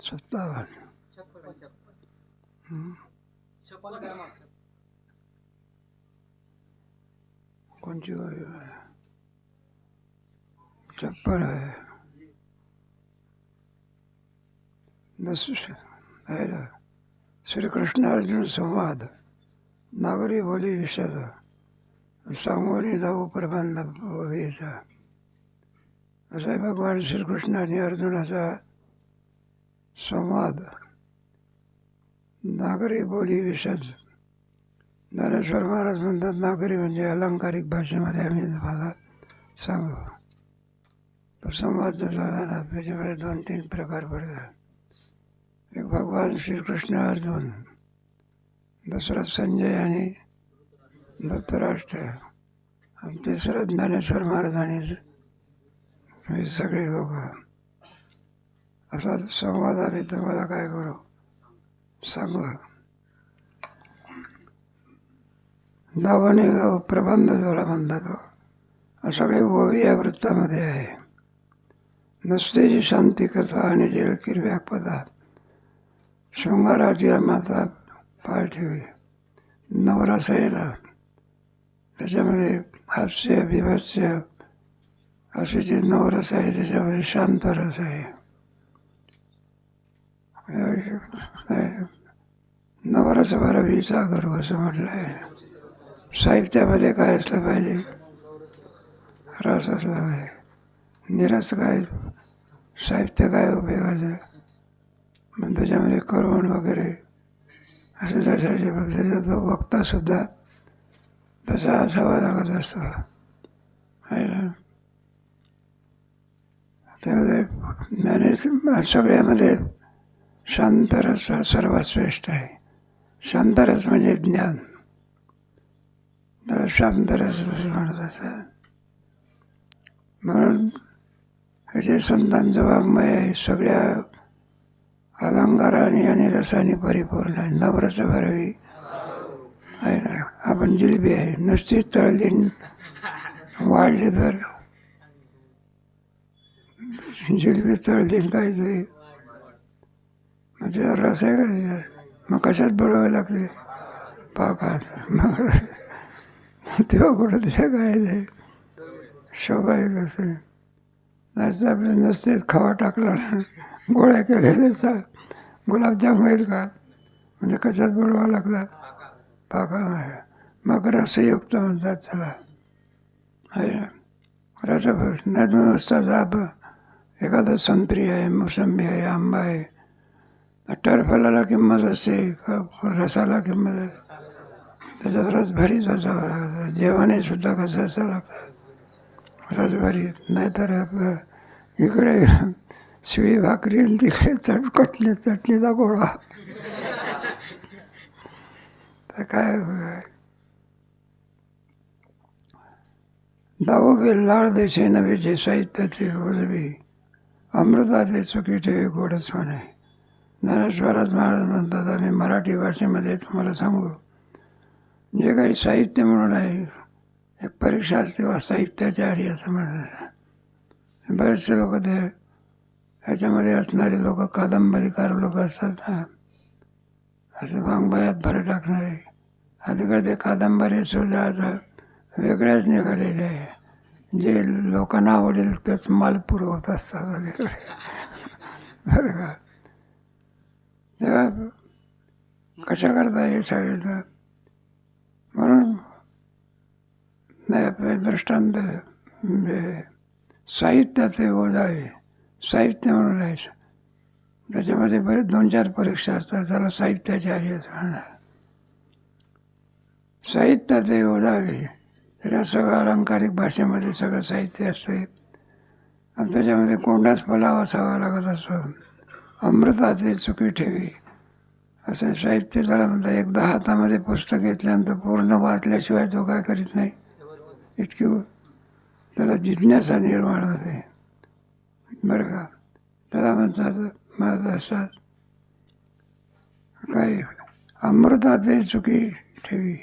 सत्तावन्न हं. कोणची वही आहे छप्पन आहे आहे ना श्रीकृष्ण अर्जुन संवाद नागरी बोली विषद सांगोली जाऊ प्रबंध असे असा भगवान श्रीकृष्णाने अर्जुनाचा संवाद. नागरी बोली विशेष. ज्ञानेश्वर महाराज म्हणतात नागरी म्हणजे अलंकारिक भाषेमध्ये आम्ही तुम्हाला सांगू तो संवाद जो झाला त्याच्यामध्ये दोन तीन प्रकार पडतात. एक भगवान श्रीकृष्ण अर्जुन दुसरा संजय आणि धृतराष्ट्र. आणि तिसरं ज्ञानेश्वर महाराज आणि हे सगळे लोक. असा संवाद आम्ही तुम्हाला काय करू? सांगू गाव प्रबंध झाला म्हणतात हो. सगळे ओवी या वृत्तामध्ये आहे. नुसतेची शांती कथा आणि जेलकीर व्यापदा शृंगाराची माता पाय ठेवी नवरासाईला त्याच्यामध्ये हास्य बिभत्स्य असे जे नवरस आहे त्याच्यामध्ये शांत रस आहे. नवरस भरवीचा गर्व असं म्हटलं आहे साहित्यामध्ये काय असलं पाहिजे? रस असला पाहिजे. निरस काय? साहित्य काय उपयोगाचं? मग त्याच्यामध्ये करवण वगैरे असं त्यासाठी त्याचा तो वक्तासुद्धा तसा असावा लागत असतो. आहे ना? त्यामध्ये ज्ञानेश सगळ्यामध्ये शांतरस हा सर्वात श्रेष्ठ आहे. शांतरस म्हणजे ज्ञान. शांतरस म्हणत म्हणून हे जे संतांचं वाङ्मय आहे. सगळ्या अलंकाराने आणि रसाने परिपूर्ण आहे. नवरस भरवी. आहे ना? आपण जिलबी आहे. नुसती तळली वाढली तर जिलबी तळली काहीतरी म्हणजे रस आहे? का त्याच्यात? मग कशात बुडवावे लागते? पाकात मग तेव्हा कुठं ते काय ते? शोभा आहे कसं नाही आपले नसते खवा टाकला गोळ्या केल्या त्याचा गुलाबजाम होईल का? म्हणजे कशात बुडवा लागला? पाका मग रसयुक्त म्हणतात त्याला. रस ना? रसभर. नाही नुसता जाब एखादा संत्री आहे मोसंबी आहे आंबा आहे. टरफलाला किंमत असते रसाला किंमत असते. त्याच्यात रस भरीत असावा लागतं. जेवणे सुद्धा कसं असं लागतं. रस भरीत नाहीतर आपलं इकडे शिळी भाकरी आणि तिकडे चटकटणी चटणीचा गोळा. तर काय होय? लाळ देशे नवे जे साहित्याचे ओळवी अमृताचे चुकी ठेवी गोडच म्हणे. ज्ञानेश्वराज महाराज म्हणतात आम्ही मराठी भाषेमध्ये तुम्हाला सांगू. जे काही साहित्य म्हणून आहे एक परीक्षा असते वा साहित्याचारी असं म्हणतात. बरेचसे लोक ते ह्याच्यामध्ये असणारे लोक कादंबरीकार लोक असतात ना असे वाङ्मयात भर टाकणारे. अलीकडे ते कादंबरी सुद्धा आता वेगळ्याच निघालेले आहे. जे लोकांना आवडेल तेच माल पुरवत असतात अलीकडे. बरं का? तेव्हा कशा करता येईल सगळं? म्हणून नाही आपले दृष्टांत म्हणजे साहित्याचे ओझावे. साहित्य म्हणून राहायचं. त्याच्यामध्ये बरेच दोन चार परीक्षा असतात. त्याला साहित्याचे असं म्हणणार साहित्याचे ओझावे. त्याच्यात सगळं अलंकारिक भाषेमध्ये सगळं साहित्य असते. आणि त्याच्यामध्ये कोंडाच पलाव असावा लागत असतो. अमृताचे चुकी ठेवी. असं साहित्य त्याला म्हणतात एकदा हातामध्ये पुस्तक घेतल्यानंतर पूर्ण वाचल्याशिवाय तो काय करीत नाही. इतकी त्याला जिज्ञासा निर्माण होते. बरं का? त्याला म्हणतात म्हणत असतात काय अमृताचे चुकी ठेवी.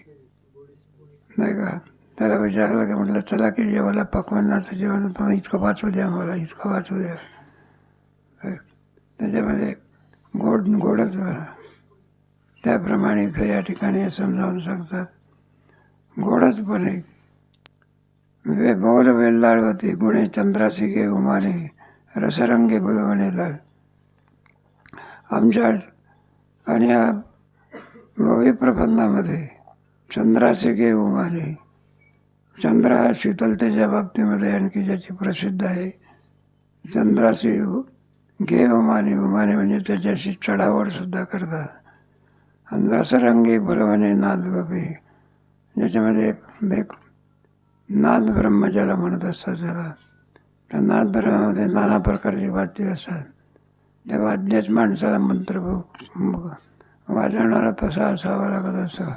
नाही का? त्याला विचारलं की म्हटलं चला की जेवायला पकवानाचं जेवण तुम्हाला इतकं वाचू द्या मला इतकं वाचू द्या. त्याच्यामध्ये गोड गोडच बना त्याप्रमाणे इथं या ठिकाणी समजावून सांगतात. गोडच पण आहे वे वेल्लाळ होती गुणे चंद्रासी गे उमाने रसरंगी बुलवणे लाळ. आमच्या आणि या भव्य प्रबंधामध्ये चंद्राचे गे उमाने चंद्र हा शीतलतेच्या बाबतीमध्ये आणखी ज्याची प्रसिद्ध आहे चंद्राची घे उमाने उमाने म्हणजे त्याच्याशी चढावड सुद्धा करतात. आणि रसरंगी बोलवणे नाद गोपी ज्याच्यामध्ये एक नाद ब्रह्म ज्याला म्हणत असतात त्याला. त्या नाद ब्रह्मामध्ये नाना प्रकारची वाद्य असतात. त्या वाद्यच माणसाला मंत्र वाजवणारा तसा असावा लागत असं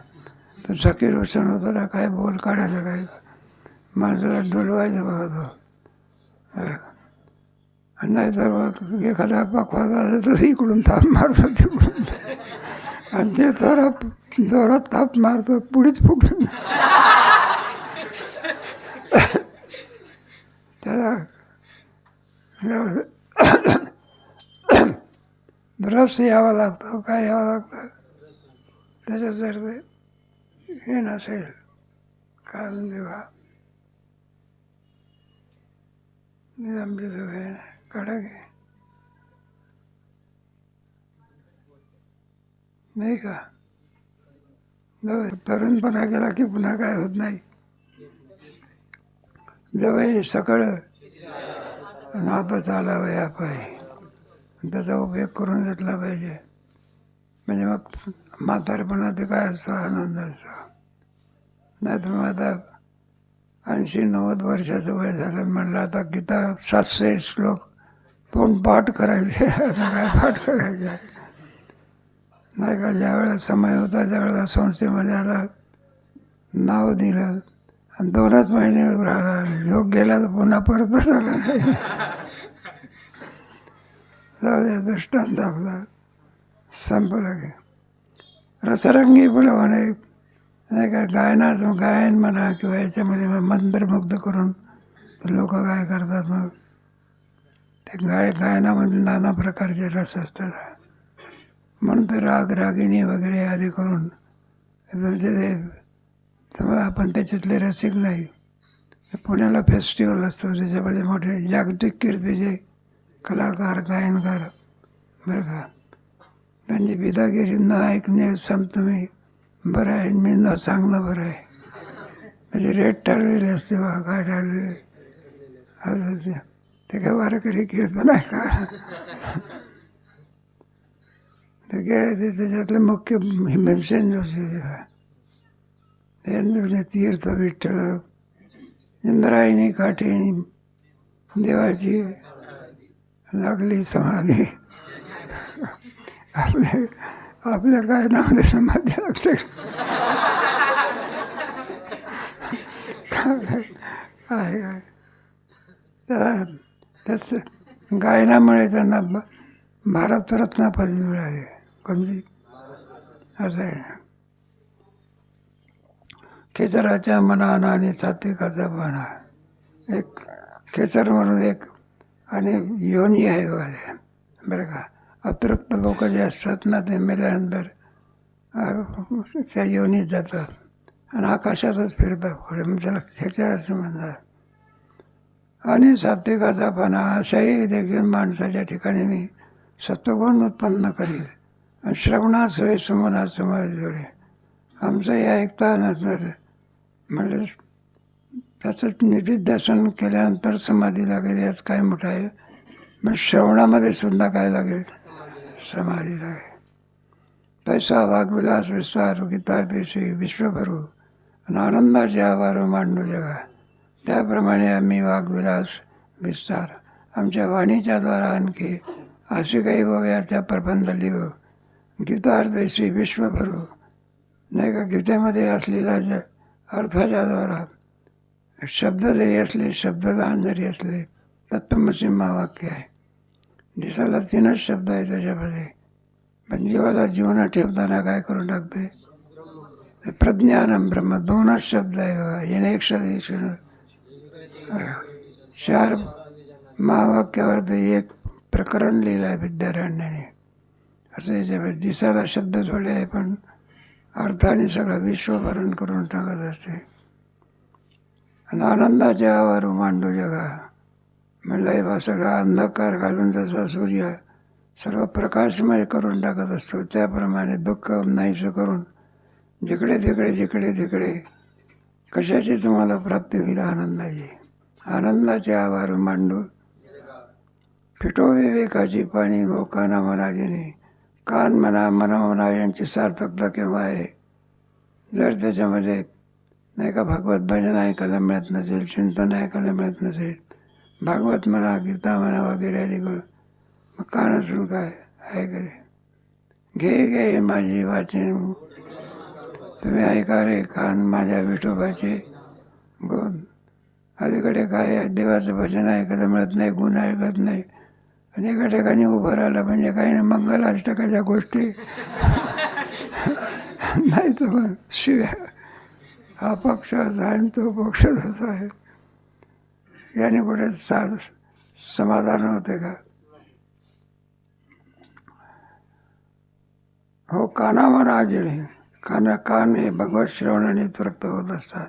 तो सखी वचन होताना काय बोल काढायचं काय? माणसाला डोलवायचं बघा तो. आणि नाही तर मग एखादा पकवाज असेल तर इकडून ताप मारतो तिकडून. आणि ते जोरात जोरात ताप मारतो पुढेच फुटून त्याला रस यावा लागतो काय यावं लागतं? त्याच्यात जर ते हे नसेल काय देवा निजामची सवय नाही का? जाऊ तरुणपणा गेला की पुन्हा काय होत नाही. जवळ सकळ. नातच आला वया पाहिजे त्याचा उपयोग करून घेतला पाहिजे. म्हणजे मग म्हातारपणा ते काय असतो आनंद असतो नाही तर मग आता ऐंशी नव्वद वर्षाचं वय झालं म्हणलं आता गीता सातशे श्लोक तोंड पाठ करायचे. आता काय पाठ करायचे? आहे नाही का ज्यावेळेला समय होता त्यावेळेला संस्थेमध्ये आला नाव दिलं आणि दोनच महिने राहिला. योग गेला तर पुन्हा परतच आला नाही. जाऊ द्या दृष्टांत आपला संपला की. रसरंगी बोलवाने नाही का गायनाचं गायन म्हणा किंवा याच्यामध्ये मंत्रमुग्ध करून लोक काय करतात मग. ते गाय गायनामध्ये नाना प्रकारचे रस असतात. म्हणून ते राग रागिणी वगैरे आदी करून तुमचे ते त्यामुळे आपण त्याच्यातले रसिक नाही. पुण्याला फेस्टिवल असतो त्याच्यामध्ये मोठे जागतिक कीर्तीचे कलाकार गायनकार बरं का. त्यांची बिदागिरी न ऐकणे सम तुम्ही बरं आहे मी न सांगणं बरं आहे. म्हणजे रेट ठरलेले असते बा काय ठरलेले. असं ते काय वारकरी कीर्तन आहे का? ते गेले ते त्याच्यातले मुख्य भीमसेन जोशी ते तीर्थ विठ्ठल इंद्रायणी काठी देवाची लागली समाधी. आपले आपल्या काय नावाने समाधी? लागते काय काय? त्या त्याच गायनामुळे त्यांना ब- भारतरत्न पदवी मिळाली. कोणती म्हणजे असं आहे. खेचराच्या मनानं आणि सात्विकाचा मना. एक खेचर म्हणून एक आणि योनी आहे वगैरे. बरं का? अतृप्त लोक जे असतात ना ते मेल्यानंतर त्या योनीत जातात. आणि आकाशातच फिरतात. पुढे त्याला खेचर असं म्हणतात. आणि सात्विकाचापणा अशाही देखील माणसाच्या ठिकाणी मी सत्वगुण उत्पन्न करील. आणि श्रवणात सोय सुमनात समाज जोडे. आमचं हे ऐकता नंतर म्हणजे त्याचं निधिध्यासन केल्यानंतर समाधी लागेल यात काय मोठं आहे? मग श्रवणामध्ये सुद्धा काय लागेल? समाधी लागेल. तैसा वाघविलास विस्तार गीतादेशी विश्वभरू आणि आनंदाचे आभार मांडू जगा. त्याप्रमाणे आम्ही वाघविलास विस्तार. आमच्या वाणीच्या द्वारा आणखी असे काही बघूया त्या प्रबंध लिहू. गीतार्थी विश्व भरू नाही का? गीतेमध्ये असलेला ज अर्थाच्या द्वारा शब्द जरी असले शब्ददान जरी असले तत्वमसी महावाक्य आहे. दिसायला तीनच शब्द आहे त्याच्यामध्ये. पण जीवाला जीवनात ठेवताना काय करून टाकते प्रज्ञानम ब्रह्म. दोनच शब्द आहे बघा. येणे एक शब्द. चार महावाक्यावर ते एक प्रकरण लिहिलं आहे विद्यारण्याने असं याच्यामध्ये दिसायला शब्द थोडे आहे पण अर्थाने सगळं विश्वभरण करून टाकत असते. आणि आनंदाचे आवारू मांडू जगा. म्हणलं हे बा सगळा अंधकार घालून जसा सूर्य सर्व प्रकाशमय करून टाकत असतो त्याप्रमाणे दुःख नाहीसं करून जिकडे तिकडे जिकडे तिकडे कशाची तुम्हाला प्राप्ती होईल आनंदाची? आनंदाचे आभार मांडू फिटो विवेकाची पाणी लोकांना म्हणा गेली कान म्हणा मना म्हणा यांची सार्थकता केव्हा आहे जर त्याच्यामध्ये नाही का भागवत भजन ऐकायला मिळत नसेल चिंतन ऐकायला मिळत नसेल भागवत म्हणा गीता म्हणा वगैरे आली करून मग कान असून काय आहे घे घे माझी वाचन. तुम्ही ऐका रे कान माझ्या विठोबाचे. गुण अलीकडे काय देवाचं भजन ऐकायला मिळत नाही गुण ऐकत नाही. आणि एका ठिकाणी उभं राहिलं म्हणजे काही नाही मंगल अष्टकाच्या गोष्टी. नाही तर मग शिव्या. हा पक्ष असा आहे आणि तो पक्ष तसा आहे. याने कुठे सा समाधान होते का? हो कानावर आजळे काना कान हे भगवत श्रवणाने तृप्त होत असतात.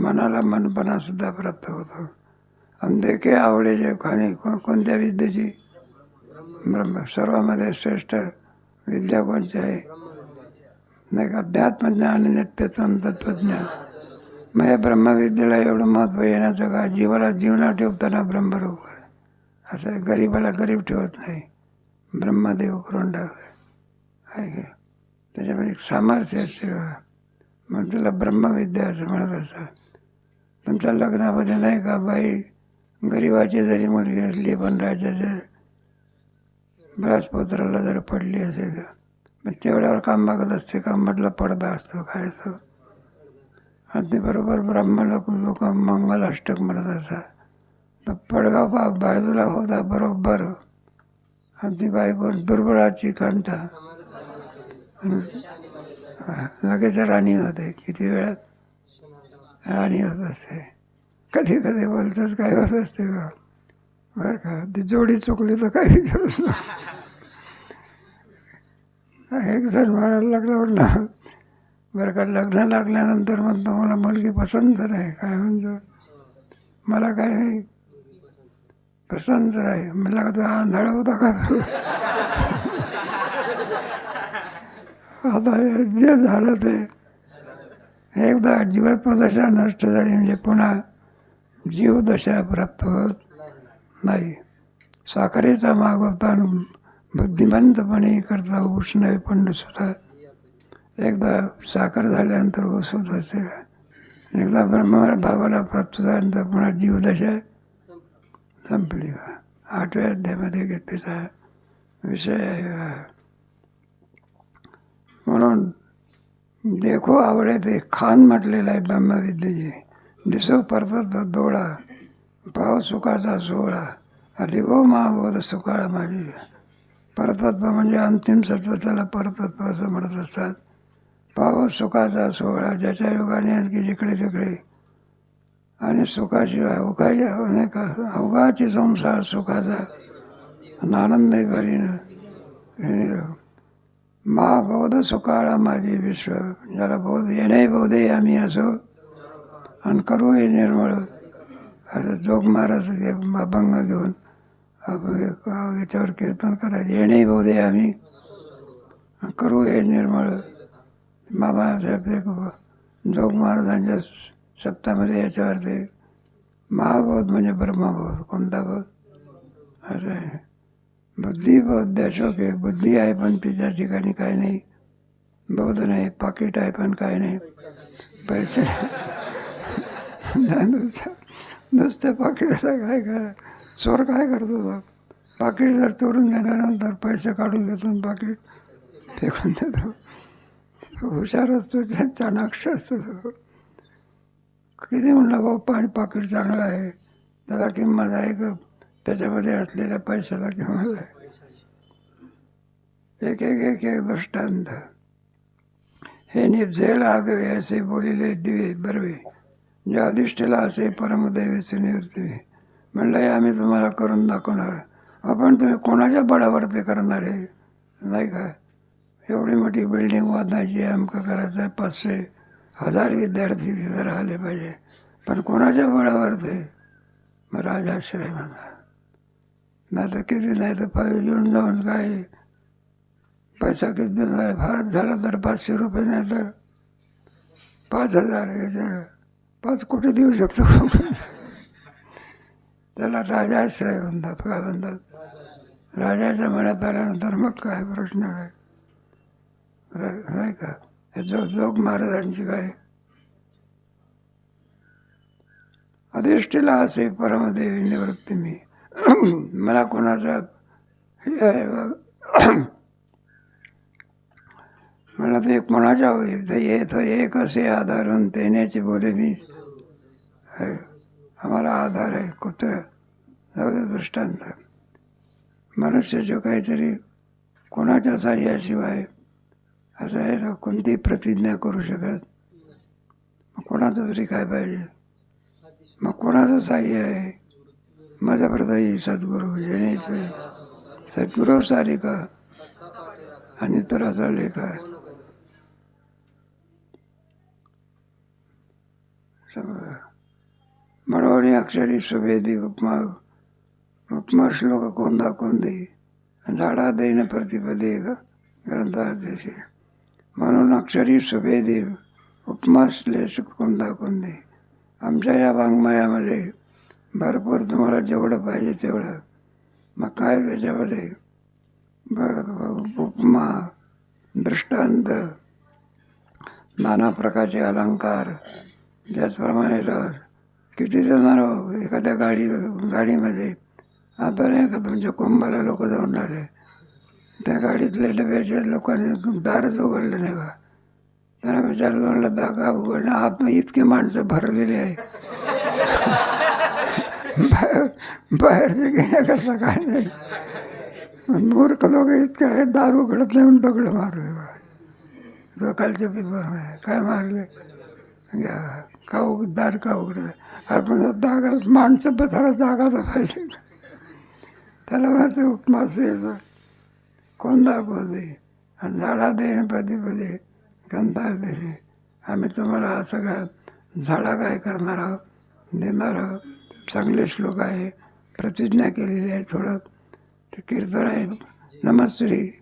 मनाला मनपणा सुद्धा प्राप्त होतो. आणि देखे आवडीचे खाणे को कोणत्या विद्येची? ब्रह्म सर्वामध्ये श्रेष्ठ विद्या कोणती आहे? नाही का? अध्यात्मज्ञान आणि नित्यत्व तत्वज्ञान. मग या ब्रह्मविद्येला एवढं महत्त्व येण्याचं का? जीवाला जीवना ठेवताना ब्रह्मरूप करे असं गरीबाला गरीब ठेवत नाही. ब्रह्मदेव करून टाकत आहे का? त्याच्यामध्ये एक सामर्थ्य असते म्हणून तुला ब्रह्मविद्या असं म्हणत असं तुमच्या लग्नामध्ये नाही का बाई? गरिबाची जरी मुलगी असली पण राजाच्या राजपुत्राला जर पडली असेल तर मग तेवढ्यावर काम बघत असते का म्हटलं पडदा असतो काय असतो आणि ते बरोबर ब्राह्मण लोक लोक मंगल अष्टक म्हणत असतात. तर पडगाव बा बाजूला होता बरोबर. आणि ती बायको दुर्बळाची कांता. लगेच राणी होते. किती वेळात राणी होत असते. कधी कधी बोलतात काय होत असते का बरं का ती जोडी चुकली तर काही विचारूच नाही. एक जण म्हणायला लागलं ना बरं का लग्न लागल्यानंतर म्हणतो मला मुलगी पसंत नाही. काय म्हणतो? मला काय नाही. पसंत नाही. म्हटलं का तो आंधळा होता का? आता हे जे झालं ते एकदा जीवात्मदशा नष्ट झाली म्हणजे पुन्हा जीवदशा प्राप्त होत नाही. साखरेचा मागवता बुद्धिमंतपणे करता उष्ण पंड सुद्धा. एकदा साखर झाल्यानंतर ऊस असते एकदा ब्रह्म भावाला प्राप्त झाल्यानंतर पुन्हा जीवदशा संपली. आठव्या अध्यायामध्ये घेतलेला विषय आहे म्हणून देखो आवडे ते खान म्हटलेलं आहे ब्रह्मविद्येचे दिसो परतत डोळा पाव सुखाचा सोहळा अधिगो महाबोध सुकाळा माझी परतत्व म्हणजे अंतिम सत्व त्याला परतत्व असं म्हणत असतात पाव सुखाचा सोहळा ज्याच्या योगाने आणखी जिकडे तिकडे आणि सुखाची अवघाची नाही का अवघाची संसार सुखाचा आणि आनंदही भरीनं मा बौद्ध सुकाळा माझी विश्व. ज्याला बौद्ध येणे बौद्धे आम्ही असो. आणि करू हे निर्मळ. असं जोग महाराज अभंग घेऊन एक- याच्यावर कीर्तन करायचं. येणे बौद्धे आम्ही. करू हे निर्मळ. बाबासाहेब एक जोग महाराजांच्या सप्तामध्ये याच्यावर ते महाबोध म्हणजे ब्रह्मबोध. कोणता बोध? असं आहे. बुद्धी बौद्ध अशोक आहे बुद्धी आहे पण तिच्या ठिकाणी काय नाही। बौद्ध नाही पाकिट आहे पण काय नाही। पैसे नुसतं नुसतं पाकिटाचा काय काय चोर काय करतो तो पाकिट जर चोरून गेल्यानंतर पैसे काढून घेतो आणि पाकिट फेकून देतो हुशार असतो चाणाक्ष असतो तो किती म्हणलं भाऊ पाणी पाकिट चांगलं आहे त्याला किंमत आहे का त्याच्यामध्ये असलेल्या पैशाला घेऊन एक एक एक एक दृष्टांत. हे निपझेल आगवे असे बोलिले दिवे बरवे. ज्या अधिष्ठेला असे परमदैवेचे निवृत्ती. म्हणलं हे आम्ही तुम्हाला करून दाखवणार. आपण तुम्ही कोणाच्या बळावर ते करणार आहे नाही का? एवढी मोठी बिल्डिंग बांधायची अमकं करायचं आहे. पाचशे हजार विद्यार्थी तिथे राहिले पाहिजे. पण कोणाच्या बळावर ते मग राजाश्रय म्हणा. नाही तर किती नाही तर पाय येऊन जाऊन काय? पैसा किती देणार? फारच झाला तर पाचशे रुपये नाही तर पाच हजार पाच कोटी देऊ शकतो. त्याला राजाश्रय म्हणतात. काय म्हणतात? राजाच्या मनात आल्यानंतर मग काय प्रश्न काय नाही का? हे जो जोग महाराजांची काय? अधिष्ठीला असे परमदेवी निवृत्ती मी. मला कोणाचा हे आहे मला ते कोणाच्या होईल ते येत एक असे आधारून देण्याचे बोले मी आहे. आम्हाला आधार आहे कुत्र जाऊ दृष्टांत. मनुष्य जो काहीतरी कोणाच्या साह्याशिवाय असं आहे ना कोणती प्रतिज्ञा करू शकत. मग कोणाचं तरी काय पाहिजे? मग कोणाचं साह्य आहे? माझ्या प्रदायी सद्गुरू जेणे इथे सद्गुरू सारिका आणि तराचा लेखा सगळं. अक्षरी सुभेदी उपमा उपमा श्लोक कोंदा कोंदी झाडा दैन प्रतिपदे ग्रंथादेशी म्हणून अक्षरी सुभेदी उपमा श्लेष कोंदा कोंदी. आमच्या या वाङ्मयामध्ये भरपूर तुम्हाला जेवढं पाहिजे तेवढं. मग काय त्याच्यामध्ये? ब- उपमा दृष्टांत नाना प्रकारचे अलंकार त्याचप्रमाणे रस किती जण एखाद्या गाडी गाडीमध्ये आता नाही का तुमच्या कुंभाला लोक जाऊन राहिले. त्या गाडीतल्या डब्याच्या लोकांनी दारच उघडलं नाही बा त्यांना विचारलं म्हणलं दागा उघडणं आत इतके माणसं भरलेली आहे. बाहेरचे घेण्याकरता काय नाही. पण मूर्ख लोक इतके आहेत दार उघडत नाही म्हणून दगड मारले बा. जो कालच्या पेपरमध्ये काय मारले? घ्या का उघ दार का उघडत आपण जागा माणसं बसायला जागा तर पाहिजे त्याला माझं उपमास यायचं कोण दाखवते? आणि झाडा दे पदी पदे गंधा दे आम्ही तुम्हाला सगळ्या झाडा काय करणार आहोत? देणार आहोत. चांगले श्लोक आहे प्रतिज्ञा केलेली आहे थोडं. ते कीर्तन आहे. नमस्त्री